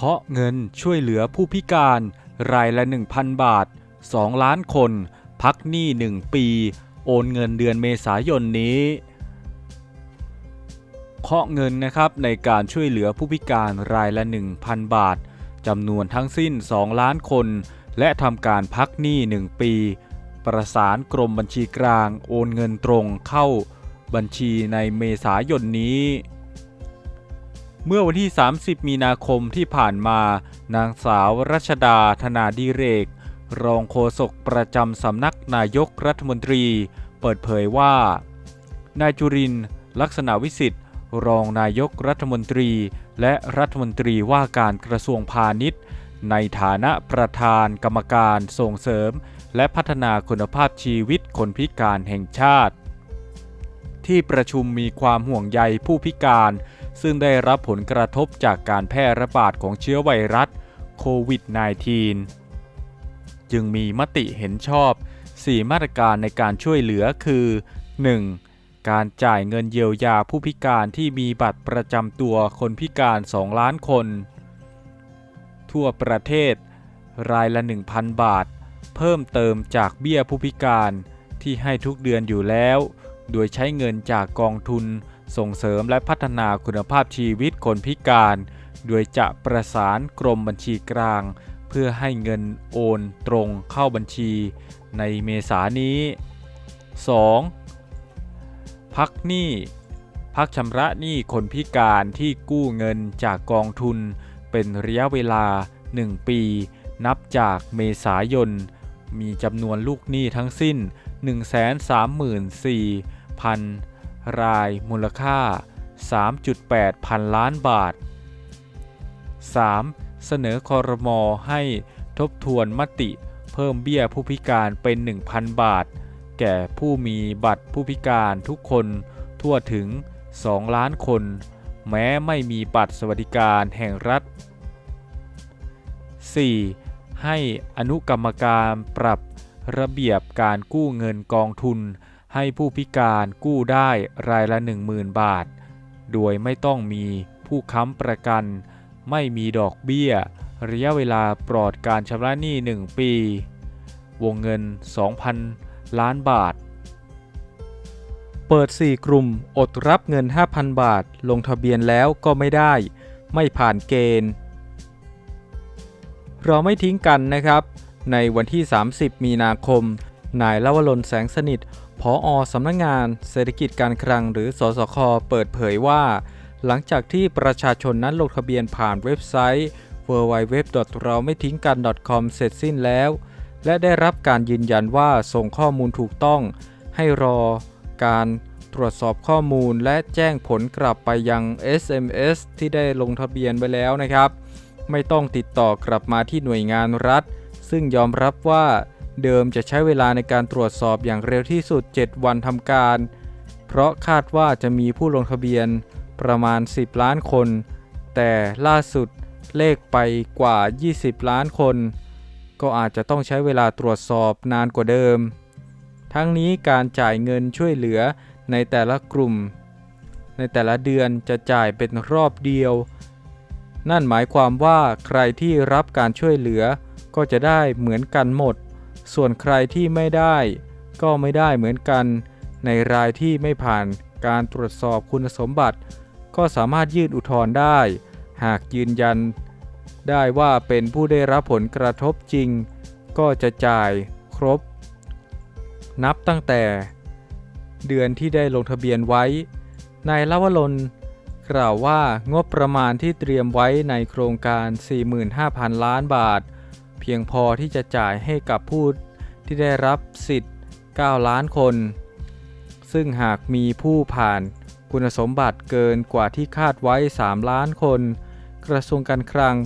เคาะเงินช่วยเหลือผู้พิการ รายละ 1,000 บาท 2 ล้านคน พักหนี้ 1 ปี โอนเงินเดือนเมษายนนี้เคาะเงินนะครับในการช่วยเหลือผู้พิการรายละ 1,000 บาทจำนวนทั้งสิ้น 2 ล้านคน และทำการพักหนี้ 1 ปี ประสานกรมบัญชีกลางโอนเงินตรงเข้าบัญชีในเมษายนนี้ เมื่อวันที่ 30 มีนาคมที่ผ่านมา นางสาวรัชดาธนาดีเรก รองโฆษกประจำสำนักนายกรัฐมนตรี เปิดเผยว่า นายจุรินลักษณะวิสิทธิ์ รองนายกรัฐมนตรี และรัฐมนตรีว่าการกระทรวงพาณิชย์ ในฐานะประธานกรรมการส่งเสริม และพัฒนาคุณภาพชีวิตคนพิการแห่งชาติ ที่ประชุมมีความห่วงใยผู้พิการ ซึ่งได้รับผลกระทบจากการแพร่ระบาดของเชื้อไวรัสโควิด -19 จึงมีมติเห็นชอบ 4 มาตรการในการช่วยเหลือคือ 1. การจ่ายเงินเยียวยาผู้พิการที่มีบัตรประจำตัวคนพิการ 2 ล้านคน ทั่วประเทศ รายละ 1,000 บาท เพิ่มเติมจากเบี้ยผู้พิการที่ให้ทุกเดือนอยู่แล้ว โดยใช้เงินจากกองทุน ส่งเสริมและพัฒนาคุณภาพชีวิตคนพิการ โดยจะประสานกรมบัญชีกลาง เพื่อให้เงินโอนตรงเข้าบัญชีในเมษานี้ 2. พักหนี้พักชำระหนี้คนพิการที่กู้เงินจากกองทุน เป็นระยะเวลา 1 ปี นับจากเมษายน มีจำนวนลูกหนี้ทั้งสิ้น 134,000 รายมูลค่า 3.8 พันล้านบาท 3. เสนอคอรมอให้ทบทวนมติเพิ่มเบี้ยผู้พิการเป็น 1,000 บาท แก่ผู้มีบัตรผู้พิการทุกคนทั่วถึง 2 ล้านคน แม้ไม่มีบัตรสวัสดิการแห่งรัฐ 4. ให้อนุกรรมการปรับระเบียบการกู้เงินกองทุน ให้ผู้พิการกู้ได้รายละ 10,000 บาท โดยไม่ต้องมีผู้ค้ำประกัน ไม่มีดอกเบี้ย ระยะเวลาปลอดการชำระหนี้ 1 ปี วงเงิน 2,000 ล้านบาท เปิด 4 กลุ่มอดรับเงิน 5,000 บาท ลงทะเบียนแล้วก็ไม่ได้ ไม่ผ่านเกณฑ์ เราไม่ทิ้งกันนะครับ ในวันที่ 30 มีนาคมนายลวรนแสงสนิท ผออสำนักงงานเศรษฐกิจการคลังหรือสสค เปิดเผยว่า หลังจากที่ประชาชนนั้นลงทะเบียนผ่านเว็บไซต์ www. เราไม่ทิ้งกัน .com เสร็จสิ้นแล้ว และได้รับการยืนยันว่าส่งข้อมูลถูกต้อง ให้รอการตรวจสอบข้อมูลและแจ้งผลกลับไปยัง SMS ที่ได้ลงทะเบียนไว้แล้วนะครับ ไม่ต้องติดต่อกลับมาที่หน่วยงานรัฐ ซึ่งยอมรับว่า เดิมจะใช้เวลาในการตรวจสอบอย่างเร็วที่สุด 7 วันทำการ เพราะคาดว่าจะมีผู้ลงทะเบียนประมาณ 10 ล้านคน แต่ล่าสุดเลขไปกว่า 20 ล้านคน ก็อาจจะต้องใช้เวลาตรวจสอบนานกว่าเดิม ทั้งนี้การจ่ายเงินช่วยเหลือในแต่ละกลุ่ม ในแต่ละเดือนจะจ่ายเป็นรอบเดียว นั่นหมายความว่าใครที่รับการช่วยเหลือก็จะได้เหมือนกันหมด ส่วนใครที่ไม่ได้ก็ไม่ได้เหมือนกัน ในรายที่ไม่ผ่านการตรวจสอบคุณสมบัติ ก็สามารถยื่นอุทธรณ์ได้ หากยืนยัน ได้ว่าเป็นผู้ได้รับผลกระทบจริง ก็จะจ่ายครบ นับตั้งแต่ เดือนที่ได้ลงทะเบียนไว้ นายลวรนกล่าวว่างบประมาณที่เตรียมไว้ในโครงการ 45,000 ล้านบาท พียงพอที่จะจ่ายให้กับผู้ที่ได้รับสิทธิ์ 9 ล้านคน ซึ่งหากมีผู้ผ่านคุณสมบัติเกินกว่าที่คาดไว้ 3 ล้านคน กระทรวงการคลัง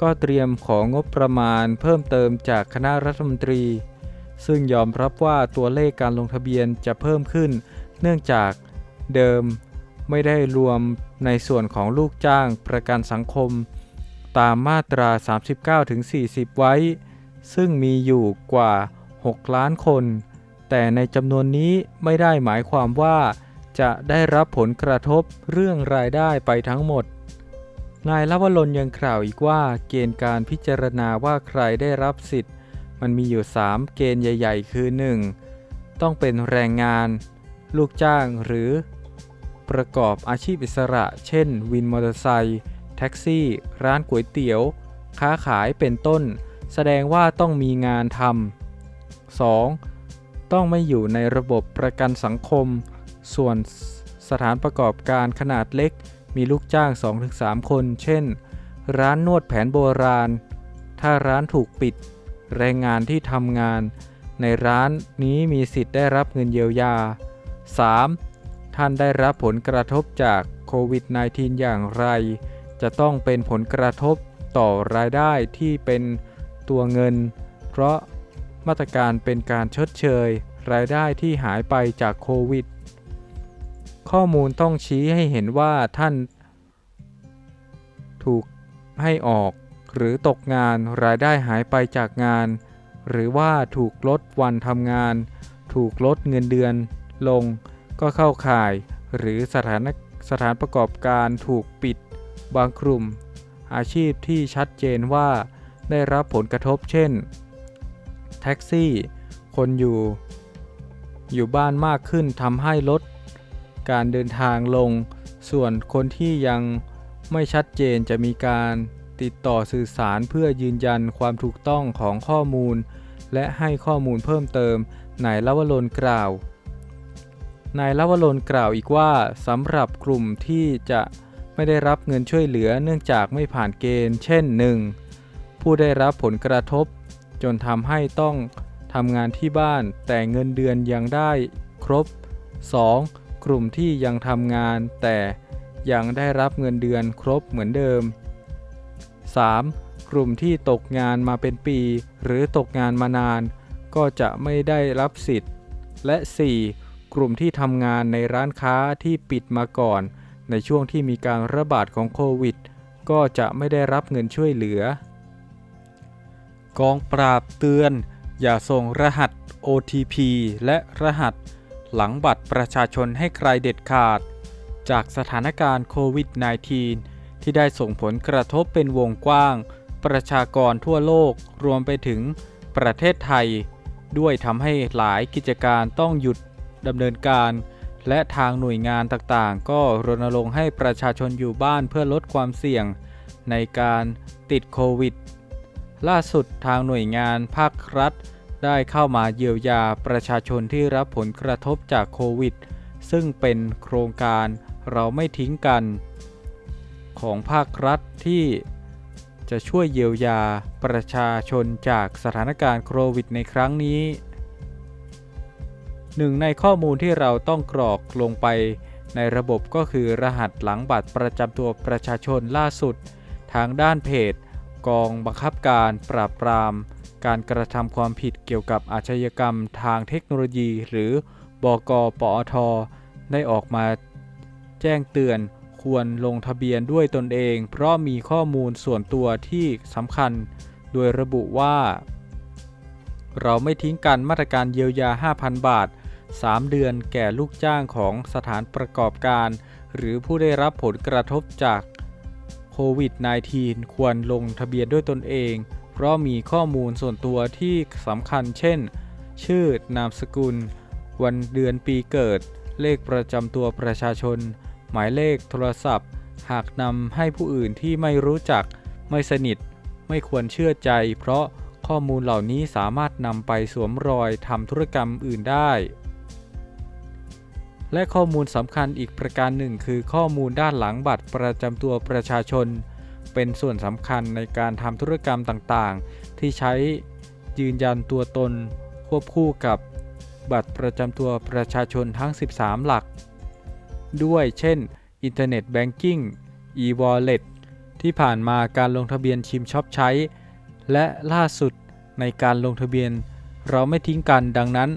ก็เตรียมของงบประมาณเพิ่มเติมจากคณะรัฐมนตรี ซึ่งยอมรับว่าตัวเลขการลงทะเบียนจะเพิ่มขึ้น เนื่องจากเดิมไม่ได้รวมในส่วนของลูกจ้างประกันสังคม ตามมาตรา 39-40 ไว้ ซึ่งมีอยู่กว่า 6 ล้านคน แต่ในจำนวนนี้ไม่ได้หมายความว่า จะได้รับผลกระทบเรื่องรายได้ไปทั้งหมด นายลวรนยังกล่าวอีกว่า เกณฑ์การพิจารณาว่าใครได้รับสิทธิ์ มันมีอยู่ 3 เกณฑ์ใหญ่ ๆ คือ 1. ต้องเป็นแรงงาน ลูกจ้างหรือ ประกอบอาชีพอิสระ เช่น วินมอเตอร์ไซค์ ท็กซี่ ร้านก๋วยเตี๋ยว ค้าขายเป็นต้น แสดงว่าต้องมีงานทำ 2. ต้องไม่อยู่ในระบบประกันสังคม ส่วนสถานประกอบการขนาดเล็ก มีลูกจ้าง 2-3 คน เช่น ร้านนวดแผนโบราณ ถ้าร้านถูกปิด แรงงานที่ทำงาน ในร้านนี้มีสิทธิ์ได้รับเงินเยียวยา 3. ท่านได้รับผลกระทบจากโควิด -19 อย่างไร จะต้องเป็นผลกระทบต่อรายได้ที่เป็นตัวเงิน เพราะมาตรการเป็นการชดเชย รายได้ที่หายไปจากโควิด ข้อมูลต้องชี้ให้เห็นว่าท่าน ถูกให้ออกหรือตกงานรายได้หายไปจากงาน หรือว่าถูกลดวันทำงาน ถูกลดเงินเดือนลง ก็เข้าข่าย หรือสถานสถานประกอบการถูกปิด บางกลุ่ม อาชีพที่ชัดเจนว่าได้รับผลกระทบเช่น แท็กซี่ คนอยู่ อยู่บ้านมากขึ้นทำให้ลด การเดินทางลง ส่วนคนที่ยังไม่ชัดเจนจะมีการติดต่อสื่อสารเพื่อยืนยันความถูกต้องของข้อมูล และให้ข้อมูลเพิ่มเติมนายลวรนกล่าวนายลวรนกล่าวอีกว่าสำหรับกลุ่มที่จะ ไม่ได้รับเงินช่วยเหลือเนื่องจากไม่ผ่านเกณฑ์ เช่น 1. ผู้ได้รับผลกระทบ จนทำให้ต้องทำงานที่บ้านแต่เงินเดือนยังได้ครบ 2. กลุ่มที่ยังทำงานแต่ยังได้รับเงินเดือนครบเหมือนเดิม 3. กลุ่มที่ตกงานมาเป็นปี หรือตกงานมานาน ก็จะไม่ได้รับสิทธิ์ และ 4. กลุ่มที่ทำงานในร้านค้าที่ปิดมาก่อน ในช่วงที่มีการระบาดของโควิด ก็จะไม่ได้รับเงินช่วยเหลือ กองปราบเตือน อย่าส่งรหัส OTP และรหัส หลังบัตรประชาชนให้ใครเด็ดขาด จากสถานการณ์โควิด -19 ที่ได้ส่งผลกระทบเป็นวงกว้าง ประชากรทั่วโลกรวมไปถึงประเทศไทย ด้วยทำให้หลายกิจการต้องหยุดดำเนินการ และทางหน่วยงานต่างๆ ก็รณรงค์ให้ประชาชนอยู่บ้านเพื่อลดความเสี่ยงในการติดโควิด ล่าสุดทางหน่วยงานภาครัฐ ได้เข้ามาเยียวยาประชาชนที่รับผลกระทบจากโควิด ซึ่งเป็นโครงการเราไม่ทิ้งกัน ของภาครัฐที่จะช่วยเยียวยาประชาชนจากสถานการณ์โควิดในครั้งนี้ หนึ่งในข้อมูลที่เราต้องกรอกลงไป ในระบบก็คือรหัสหลังบัตรประจำตัวประชาชนล่าสุด ทางด้านเพจ กองบังคับการปราบปราม การกระทำความผิดเกี่ยวกับอาชญากรรมทางเทคโนโลยี หรือบกปอท ได้ออกมาแจ้งเตือนควรลงทะเบียนด้วยตนเอง เพราะมีข้อมูลส่วนตัวที่สำคัญ โดยระบุว่า เราไม่ทิ้งกันมาตรการเยียวยา 5,000 บาท 3 เดือนแก่ลูกจ้างของสถานประกอบการ หรือผู้ได้รับผลกระทบจากโควิด -19 ควรลงทะเบียนด้วยตนเอง เพราะมีข้อมูลส่วนตัวที่สำคัญเช่น ชื่อนามสกุล วันเดือนปีเกิด เลขประจำตัวประชาชน หมายเลขโทรศัพท์ หากนำให้ผู้อื่นที่ไม่รู้จัก ไม่สนิท ไม่ควรเชื่อใจ เพราะข้อมูลเหล่านี้สามารถนำไปสวมรอยทำธุรกรรมอื่นได้ และข้อมูลสำคัญอีกประการหนึ่ง คือข้อมูลด้านหลังบัตรประจำตัวประชาชน เป็นส่วนสำคัญในการทำธุรกรรมต่างๆ ที่ใช้ยืนยันตัวตน ควบคู่กับบัตรประจำตัวประชาชนทั้ง 13 หลัก ด้วย เช่น อินเทอร์เน็ตแบงกิ้ง e-wallet ที่ผ่านมาการลงทะเบียนชิมช็อปใช้ และล่าสุดในการลงทะเบียนเราไม่ทิ้งกันดังนั้น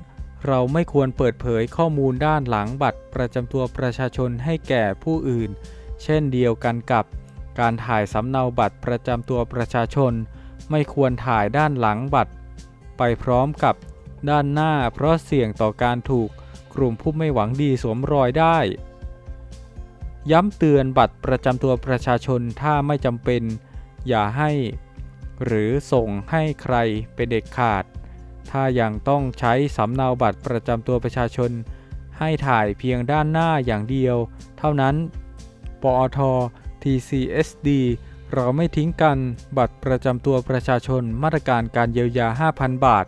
เราไม่ควรเปิดเผยข้อมูลด้านหลังบัตรประจำตัวประชาชนให้แก่ผู้อื่น เช่นเดียวกันกับ การถ่ายสำเนาบัตรประจำตัวประชาชน ไม่ควรถ่ายด้านหลังบัตร ไปพร้อมกับด้านหน้าเพราะเสี่ยงต่อการถูกกลุ่มผู้ไม่หวังดีสวมรอยได้ ย้ำเตือนบัตรประจำตัวประชาชนถ้าไม่จำเป็น อย่าให้ หรือส่งให้ใครเป็นเด็ดขาด ถ้ายังต้องใช้สำเนาบัตรประจำตัวประชาชน ให้ถ่ายเพียงด้านหน้าอย่างเดียว เท่านั้น ปอท TCSD เราไม่ทิ้งกัน บัตรประจำตัวประชาชนมาตรการการเยียวยา 5,000 บาท